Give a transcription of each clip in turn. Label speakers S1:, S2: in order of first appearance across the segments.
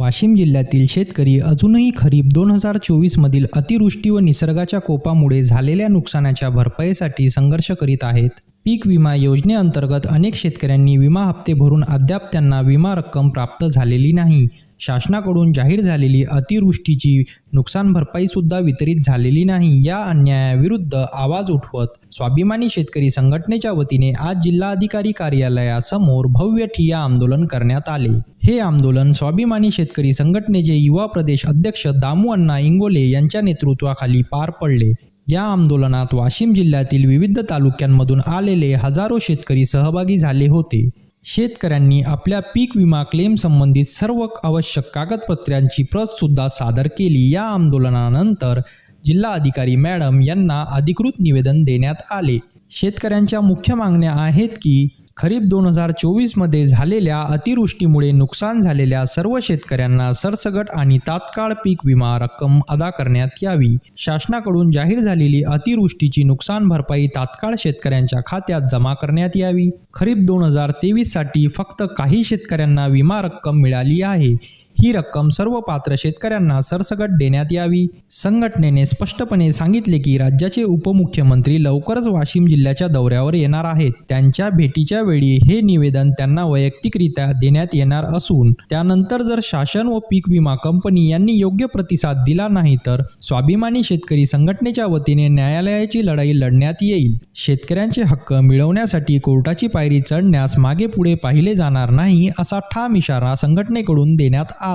S1: वाशिम जिल्ह्यातील शेतकरी अजूनही खरीप दोन हजार चोवीसमधील अतिवृष्टी व निसर्गाच्या कोपामुळे झालेल्या नुकसानाच्या भरपाईसाठी संघर्ष करीत आहेत. पीक विमा योजनेअंतर्गत अनेक शेतकऱ्यांनी विमा हप्ते भरून अद्याप त्यांना विमा रक्कम प्राप्त झालेली नाही. शासनाकडून जाहीर झालेली अतिवृष्टीची नुकसान भरपाई सुद्धा वितरित झालेली नाही. या अन्यायाविरुद्ध आवाज उठवत स्वाभिमानी शेतकरी संघटनेच्या वतीने आज जिल्हाधिकारी कार्यालयासमोर भव्य ठिया आंदोलन करण्यात आले. हे आंदोलन स्वाभिमानी शेतकरी संघटनेचे युवा प्रदेश अध्यक्ष दामू अण्णा इंगोले यांच्या नेतृत्वाखाली पार पडले. या आंदोलनात वाशिम जिल्ह्यातील विविध तालुक्यांमधून आलेले हजारो शेतकरी सहभागी झाले होते. शेतकऱ्यांनी आपल्या पीक विमा क्लेम संबंधित सर्व आवश्यक कागदपत्रांची प्रत सुद्धा सादर केली. या आंदोलनानंतर जिल्हा अधिकारी मॅडम यांना अधिकृत निवेदन देण्यात आले. शेतकऱ्यांच्या मुख्य मागण्या आहेत की खरीप दोन हजार चोवीसमध्ये झालेल्या अतिवृष्टीमुळे नुकसान झालेल्या सर्व शेतकऱ्यांना सरसगट आणि तात्काळ पीक विमा रक्कम अदा करण्यात यावी. शासनाकडून जाहीर झालेली अतिवृष्टीची नुकसान भरपाई तात्काळ शेतकऱ्यांच्या खात्यात जमा करण्यात यावी. खरीप दोन हजार तेवीससाठी फक्त काही शेतकऱ्यांना विमा रक्कम मिळाली आहे. ही रक्कम सर्व पात्र शेतकऱ्यांना सरसकट देण्यात यावी. संघटनेने स्पष्टपणे सांगितले की राज्याचे उपमुख्यमंत्री लवकरच वाशिम जिल्ह्याच्या दौऱ्यावर येणार आहेत. त्यांच्या भेटीच्या वेळी हे निवेदन त्यांना वैयक्तिकरित्या देण्यात येणार असून त्यानंतर जर शासन व पीक विमा कंपनी यांनी योग्य प्रतिसाद दिला नाही तर स्वाभिमानी शेतकरी संघटनेच्या वतीने न्यायालयाची लढाई लढण्यात येईल. शेतकऱ्यांचे हक्क मिळवण्यासाठी कोर्टाची पायरी चढण्यास मागे पुढे पाहिले जाणार नाही असा ठाम इशारा संघटनेकडून देण्यात आला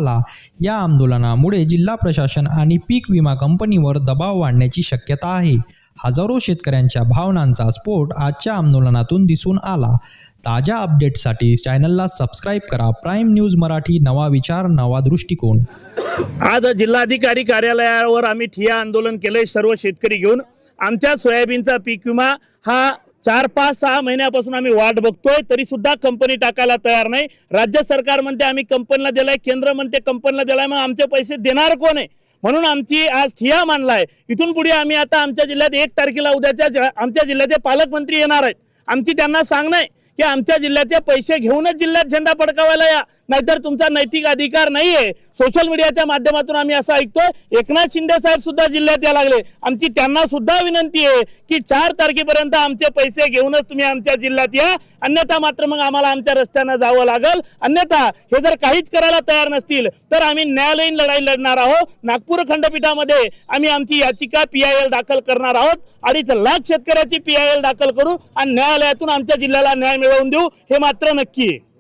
S1: या आंदोलनामुळे जिल्हा प्रशासन आणि पीक विमा कंपनीवर दबाव वाढण्याची शक्यता आहे. हजारो शेतकऱ्यांच्या भावनांचा स्फोट आजच्या आंदोलनातून दिसून आला. ताज्या अपडेट्ससाठी चॅनलला सबस्क्राईब करा. प्राईम न्यूज मराठी नवा विचार नवा दृष्टिकोन.
S2: आज जिल्हाधिकारी कार्यालयावर आम्ही ठिया आंदोलन केलंय सर्व शेतकरी घेऊन. आमच्या सोयाबीनचा पीक विमा हा चार पाच सहा महिन्यापासून आम्ही वाट बघतोय तरी सुद्धा कंपनी टाकायला तयार नाही. राज्य सरकार म्हणते आम्ही कंपनीला दिलाय केंद्र म्हणते कंपनीला दिलाय मग आमचे पैसे देणार कोण आहे? म्हणून आमची आज ठिया मानलाय इथून पुढे आम्ही आता आमच्या जिल्ह्यात एक तारखेला उद्याच्या आमच्या जिल्ह्याचे पालकमंत्री येणार आहेत. आमची त्यांना सांगणं आहे की आमच्या जिल्ह्याचे पैसे घेऊनच जिल्ह्यात झेंडा फडकावायला या. नाहीतर तुमचा नैतिक अधिकार नाहीये. सोशल मीडियाच्या माध्यमातून आम्ही असं ऐकतोय. एकनाथ शिंदे साहेब सुद्धा जिल्ह्यात या लागले. आमची त्यांना सुद्धा विनंती आहे की चार तारखेपर्यंत आमचे पैसे घेऊनच तुम्ही आमच्या जिल्ह्यात या. अन्यथा मात्र मग आम्हाला आमच्या रस्त्यानं जावं लागल. अन्यथा हे जर काहीच करायला तयार नसतील तर आम्ही न्यायालयीन लढाई लढणार आहोत. नागपूर खंडपीठामध्ये आम्ही आमची याचिका पी आय एल दाखल करणार आहोत. अडीच लाख शेतकऱ्याची पी आय एल दाखल करू आणि न्यायालयातून आमच्या जिल्ह्याला न्याय मिळवून देऊ. हे मात्र नक्की आहे.